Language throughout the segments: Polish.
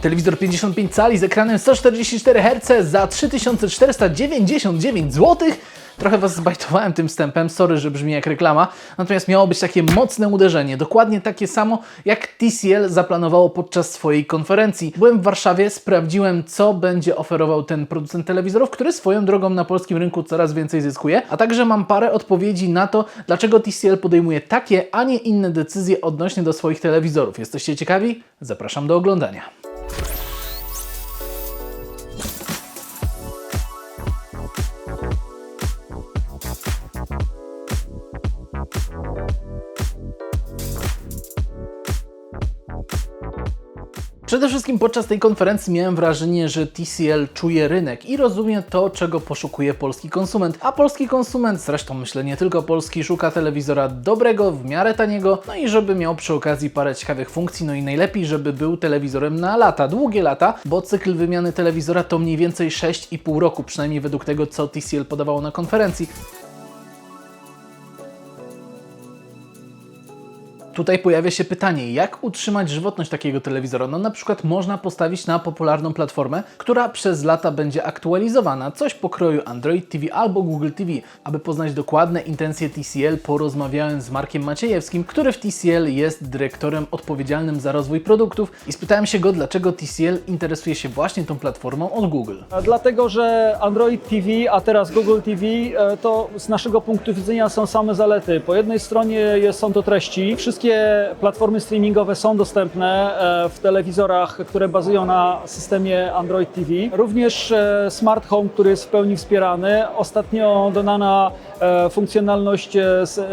Telewizor 55 cali z ekranem 144 Hz za 3499 zł. Trochę Was zbajtowałem tym wstępem, sorry, że brzmi jak reklama, natomiast miało być takie mocne uderzenie, dokładnie takie samo jak TCL zaplanowało podczas swojej konferencji. Byłem w Warszawie, sprawdziłem co będzie oferował ten producent telewizorów, który swoją drogą na polskim rynku coraz więcej zyskuje, a także mam parę odpowiedzi na to, dlaczego TCL podejmuje takie, a nie inne decyzje odnośnie do swoich telewizorów. Jesteście ciekawi? Zapraszam do oglądania. Przede wszystkim podczas tej konferencji miałem wrażenie, że TCL czuje rynek i rozumie to, czego poszukuje polski konsument. A polski konsument, zresztą myślę nie tylko polski, szuka telewizora dobrego, w miarę taniego, no i żeby miał przy okazji parę ciekawych funkcji, no i najlepiej, żeby był telewizorem na lata, długie lata, bo cykl wymiany telewizora to mniej więcej 6,5 roku, przynajmniej według tego, co TCL podawało na konferencji. Tutaj pojawia się pytanie, jak utrzymać żywotność takiego telewizora? No na przykład można postawić na popularną platformę, która przez lata będzie aktualizowana, coś pokroju Android TV albo Google TV. Aby poznać dokładne intencje TCL, porozmawiałem z Markiem Maciejewskim, który w TCL jest dyrektorem odpowiedzialnym za rozwój produktów i spytałem się go, dlaczego TCL interesuje się właśnie tą platformą od Google. Dlatego, że Android TV, a teraz Google TV, e, to z naszego punktu widzenia są same zalety. Po jednej stronie są to treści. Wszystkie platformy streamingowe są dostępne e, w telewizorach, które bazują na systemie Android TV. Również e, Smart Home, który jest w pełni wspierany. Ostatnio dodana e, funkcjonalność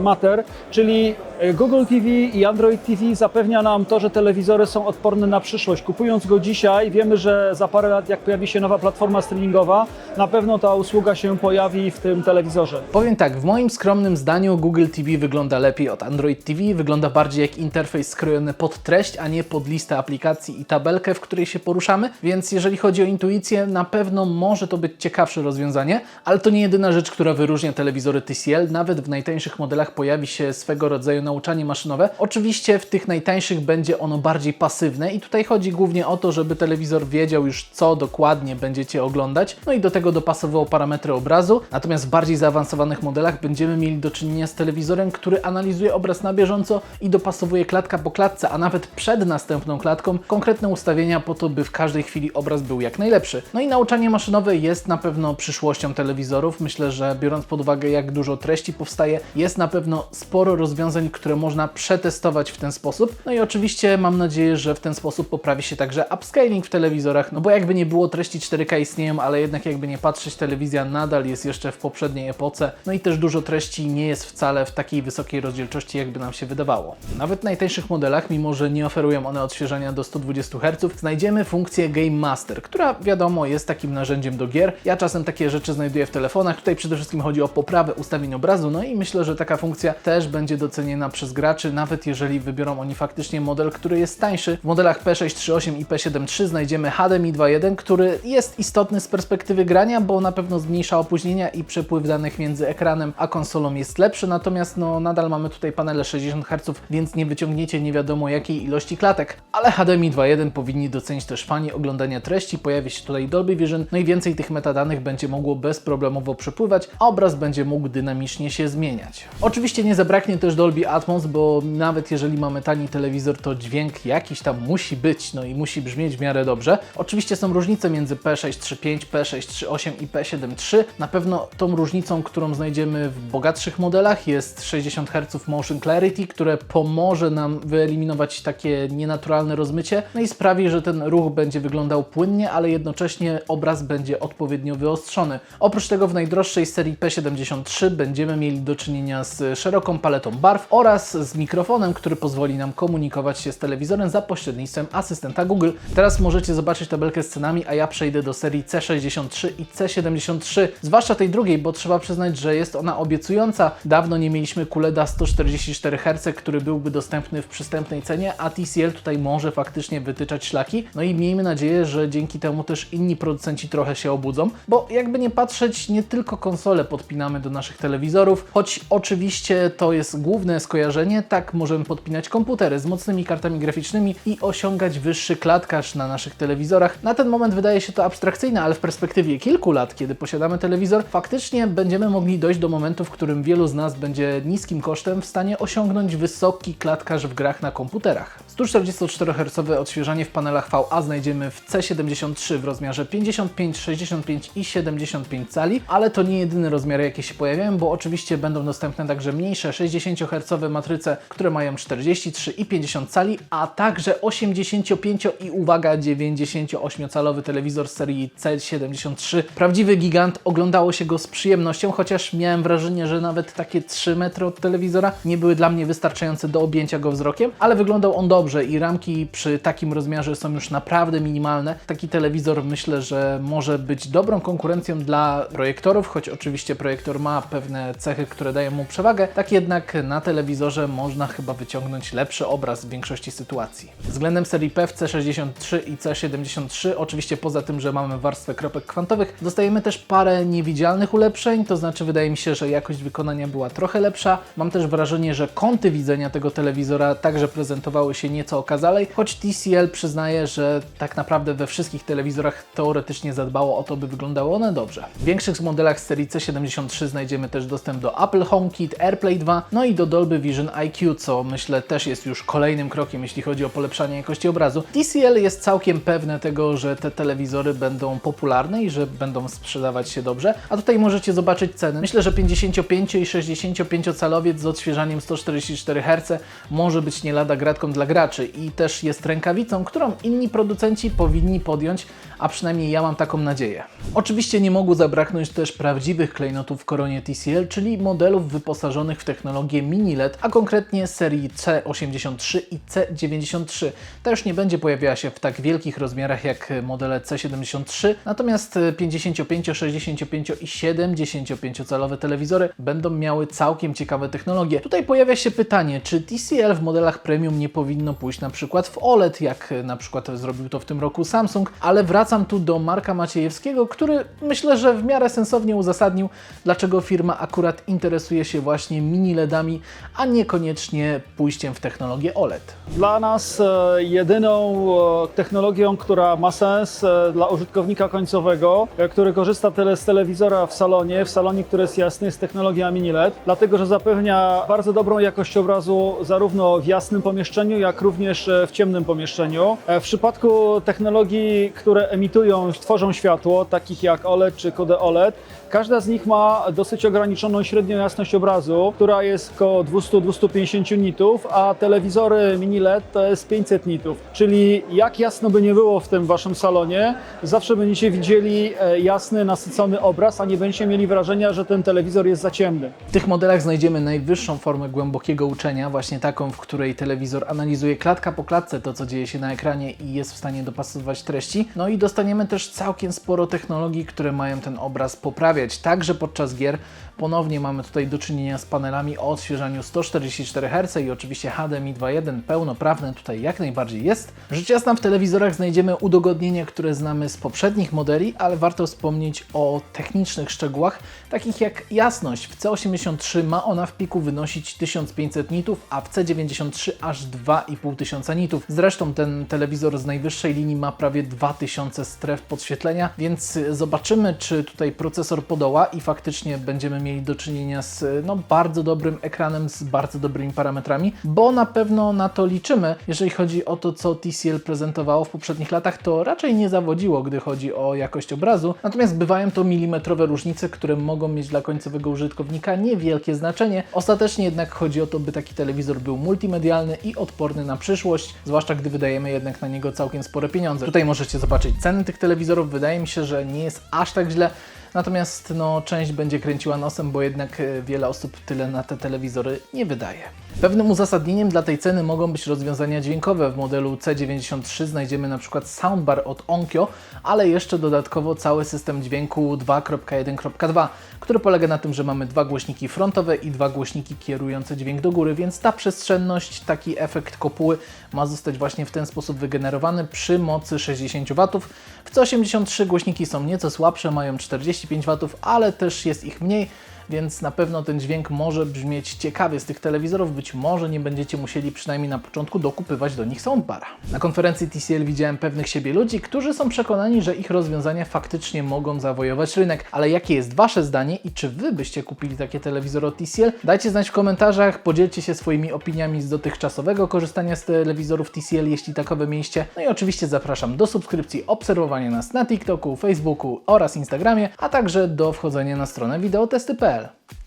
Matter, czyli Google TV i Android TV zapewnia nam to, że telewizory są odporne na przyszłość. Kupując go dzisiaj, wiemy, że za parę lat, jak pojawi się nowa platforma streamingowa, na pewno ta usługa się pojawi w tym telewizorze. Powiem tak, w moim skromnym zdaniu Google TV wygląda lepiej od Android TV, wygląda bardziej jak interfejs skrojony pod treść, a nie pod listę aplikacji i tabelkę, w której się poruszamy, więc jeżeli chodzi o intuicję, na pewno może to być ciekawsze rozwiązanie, ale to nie jedyna rzecz, która wyróżnia telewizory TCL, nawet w najtańszych modelach pojawi się swego rodzaju nauczanie maszynowe. Oczywiście w tych najtańszych będzie ono bardziej pasywne i tutaj chodzi głównie o to, żeby telewizor wiedział już co dokładnie będziecie oglądać, no i do tego dopasowywał parametry obrazu, natomiast w bardziej zaawansowanych modelach będziemy mieli do czynienia z telewizorem, który analizuje obraz na bieżąco i dopasowuje klatka po klatce, a nawet przed następną klatką konkretne ustawienia po to, by w każdej chwili obraz był jak najlepszy. No i nauczanie maszynowe jest na pewno przyszłością telewizorów. Myślę, że biorąc pod uwagę jak dużo treści powstaje, jest na pewno sporo rozwiązań, które można przetestować w ten sposób. No i oczywiście mam nadzieję, że w ten sposób poprawi się także upscaling w telewizorach, no bo jakby nie było treści 4K istnieją, ale jednak jakby nie patrzeć, telewizja nadal jest jeszcze w poprzedniej epoce. No i też dużo treści nie jest wcale w takiej wysokiej rozdzielczości, jakby nam się wydawało. Nawet w najtańszych modelach, mimo że nie oferują one odświeżania do 120 Hz, znajdziemy funkcję Game Master, która wiadomo jest takim narzędziem do gier. Ja czasem takie rzeczy znajduję w telefonach. Tutaj przede wszystkim chodzi o poprawę ustawień obrazu, no i myślę, że taka funkcja też będzie doceniona przez graczy, nawet jeżeli wybiorą oni faktycznie model, który jest tańszy. W modelach P638 i P73 znajdziemy HDMI 2.1, który jest istotny z perspektywy grania, bo na pewno zmniejsza opóźnienia i przepływ danych między ekranem a konsolą jest lepszy, natomiast no nadal mamy tutaj panele 60 Hz, więc nie wyciągniecie nie wiadomo jakiej ilości klatek. Ale HDMI 2.1 powinni docenić też fani oglądania treści, pojawi się tutaj Dolby Vision, no i więcej tych metadanych będzie mogło bezproblemowo przepływać, a obraz będzie mógł dynamicznie się zmieniać. Oczywiście nie zabraknie też Dolby Atmos, bo nawet jeżeli mamy tani telewizor, to dźwięk jakiś tam musi być, no i musi brzmieć w miarę dobrze. Oczywiście są różnice między P635, P638 i P73. Na pewno tą różnicą, którą znajdziemy w bogatszych modelach jest 60 Hz Motion Clarity, które pomoże nam wyeliminować takie nienaturalne rozmycie, no i sprawi, że ten ruch będzie wyglądał płynnie, ale jednocześnie obraz będzie odpowiednio wyostrzony. Oprócz tego w najdroższej serii P73 będziemy mieli do czynienia z szeroką paletą barw oraz z mikrofonem, który pozwoli nam komunikować się z telewizorem za pośrednictwem asystenta Google. Teraz możecie zobaczyć tabelkę z cenami, a ja przejdę do serii C63 i C73, zwłaszcza tej drugiej, bo trzeba przyznać, że jest ona obiecująca. Dawno nie mieliśmy QLEDa 144 Hz, który byłby dostępny w przystępnej cenie, a TCL tutaj może faktycznie wytyczać szlaki. No i miejmy nadzieję, że dzięki temu też inni producenci trochę się obudzą, bo jakby nie patrzeć, nie tylko konsole podpinamy do naszych telewizorów, choć oczywiście to jest główne skojarzenie, tak możemy podpinać komputery z mocnymi kartami graficznymi i osiągać wyższy klatkarz na naszych telewizorach. Na ten moment wydaje się to abstrakcyjne, ale w perspektywie kilku lat, kiedy posiadamy telewizor, faktycznie będziemy mogli dojść do momentu, w którym wielu z nas będzie niskim kosztem w stanie osiągnąć wysoki klatkarz w grach na komputerach. 144 Hz odświeżanie w panelach VA znajdziemy w C73 w rozmiarze 55, 65 i 75 cali, ale to nie jedyne rozmiary, jakie się pojawiają, bo oczywiście będą dostępne także mniejsze 60 Hz matryce, które mają 43 i 50 cali, a także 85 i uwaga 98-calowy telewizor serii C73. Prawdziwy gigant, oglądało się go z przyjemnością, chociaż miałem wrażenie, że nawet takie 3 metry od telewizora nie były dla mnie wystarczające do objęcia go wzrokiem, ale wyglądał on dobrze i ramki przy takim rozmiarze są już naprawdę minimalne. Taki telewizor myślę, że może być dobrą konkurencją dla projektorów, choć oczywiście projektor ma pewne cechy, które dają mu przewagę, tak jednak na telewizorze można chyba wyciągnąć lepszy obraz w większości sytuacji. Względem serii PEF C63 i C73, oczywiście poza tym, że mamy warstwę kropek kwantowych, dostajemy też parę niewidzialnych ulepszeń, to znaczy wydaje mi się, że jakość wykonania była trochę lepsza. Mam też wrażenie, że kąty widzenia tego telewizora także prezentowały się nieco okazalej, choć TCL przyznaje, że tak naprawdę we wszystkich telewizorach teoretycznie zadbało o to, by wyglądały one dobrze. W większych modelach serii C73 znajdziemy też dostęp do Apple HomeKit, AirPlay 2, no i do Dolby Vision IQ, co myślę też jest już kolejnym krokiem, jeśli chodzi o polepszanie jakości obrazu. TCL jest całkiem pewne tego, że te telewizory będą popularne i że będą sprzedawać się dobrze, a tutaj możecie zobaczyć ceny. Myślę, że 55 i 65 calowiec z odświeżaniem 144 Hz może być nie lada gratką dla graczy i też jest rękawicą, którą inni producenci powinni podjąć, a przynajmniej ja mam taką nadzieję. Oczywiście nie mogło zabraknąć też prawdziwych klejnotów w koronie TCL, czyli modelów wyposażonych w technologię mini LED, a konkretnie serii C83 i C93. Ta już nie będzie pojawiała się w tak wielkich rozmiarach jak modele C73, natomiast 55, 65 i 75 calowe telewizory będą miały całkiem ciekawe technologie. Tutaj pojawia się pytanie, czy TCL w modelach premium nie powinno pójść na przykład w OLED, jak na przykład zrobił to w tym roku Samsung, ale wracam tu do Marka Maciejewskiego, który myślę, że w miarę sensownie uzasadnił, dlaczego firma akurat interesuje się właśnie mini LEDami, a niekoniecznie pójściem w technologię OLED. Dla nas e, jedyną e, technologią, która ma sens e, dla użytkownika końcowego, który korzysta tyle z telewizora w salonie, w salonie, który jest jasny, jest technologia mini LED, dlatego że zapewnia bardzo dobrą jakość obrazu zarówno w jasnym pomieszczeniu, jak również w ciemnym pomieszczeniu. W przypadku technologii, które emitują, tworzą światło, takich jak OLED czy QD-OLED, każda z nich ma dosyć ograniczoną średnią jasność obrazu, która jest około 200-250 nitów, a telewizory mini LED to jest 500 nitów. Czyli jak jasno by nie było w tym waszym salonie, zawsze będziecie widzieli e, jasny, nasycony obraz, a nie będziecie mieli wrażenia, że ten telewizor jest za ciemny. W tych modelach znajdziemy najwyższą formę głębokiego uczenia, właśnie taką, w której telewizor analizuje klatka po klatce to, co dzieje się na ekranie i jest w stanie dopasowywać treści. No i dostaniemy też całkiem sporo technologii, które mają ten obraz poprawiać, także podczas gier. Ponownie mamy tutaj do czynienia z panelami o odświeżaniu 144 Hz i oczywiście HDMI 2.1 pełnoprawne tutaj jak najbardziej jest. Rzecz jasna w telewizorach znajdziemy udogodnienia, które znamy z poprzednich modeli, ale warto wspomnieć o technicznych szczegółach, takich jak jasność. W C83 ma ona w piku wynosić 1500 nitów, a w C93 aż 2500 nitów. Zresztą ten telewizor z najwyższej linii ma prawie 2000 stref podświetlenia, więc zobaczymy, czy tutaj procesor podoła i faktycznie będziemy mieli do czynienia z no, bardzo dobrym ekranem, z bardzo dobrymi parametrami, bo na pewno na to liczymy. Jeżeli chodzi o to, co TCL prezentowało w poprzednich latach, to raczej nie zawodziło, gdy chodzi o jakość obrazu, natomiast bywają to milimetrowe różnice, które mogą mieć dla końcowego użytkownika niewielkie znaczenie. Ostatecznie jednak chodzi o to, by taki telewizor był multimedialny i odporny na przyszłość, zwłaszcza gdy wydajemy jednak na niego całkiem spore pieniądze. Tutaj możecie zobaczyć ceny tych telewizorów. Wydaje mi się, że nie jest aż tak źle. Natomiast no, część będzie kręciła nosem, bo jednak e, wiele osób tyle na te telewizory nie wydaje. Pewnym uzasadnieniem dla tej ceny mogą być rozwiązania dźwiękowe. W modelu C93 znajdziemy na przykład soundbar od Onkyo, ale jeszcze dodatkowo cały system dźwięku 2.1.2, który polega na tym, że mamy dwa głośniki frontowe i dwa głośniki kierujące dźwięk do góry, więc ta przestrzenność, taki efekt kopuły ma zostać właśnie w ten sposób wygenerowany przy mocy 60 W. W C83 głośniki są nieco słabsze, mają 45 W, ale też jest ich mniej więc na pewno ten dźwięk może brzmieć ciekawie z tych telewizorów. Być może nie będziecie musieli przynajmniej na początku dokupywać do nich soundbara. Na konferencji TCL widziałem pewnych siebie ludzi, którzy są przekonani, że ich rozwiązania faktycznie mogą zawojować rynek. Ale jakie jest Wasze zdanie i czy Wy byście kupili takie telewizory od TCL? Dajcie znać w komentarzach, podzielcie się swoimi opiniami z dotychczasowego korzystania z telewizorów TCL, jeśli takowe mieliście. No i oczywiście zapraszam do subskrypcji, obserwowania nas na TikToku, Facebooku oraz Instagramie, a także do wchodzenia na stronę wideotesty.pl.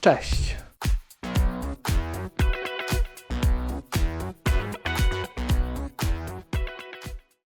Cześć!